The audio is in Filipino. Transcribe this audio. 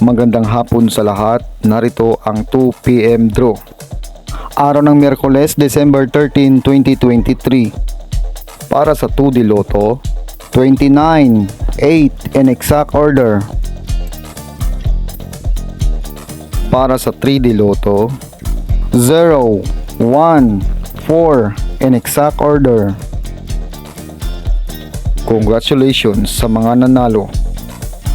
Magandang hapon sa lahat. Narito ang 2pm draw. Araw ng Miyerkules, December 13, 2023. Para sa 2D Lotto, 29, 8 in exact order. Para sa 3D Lotto, 0, 1, 4 in exact order. Congratulations sa mga nanalo.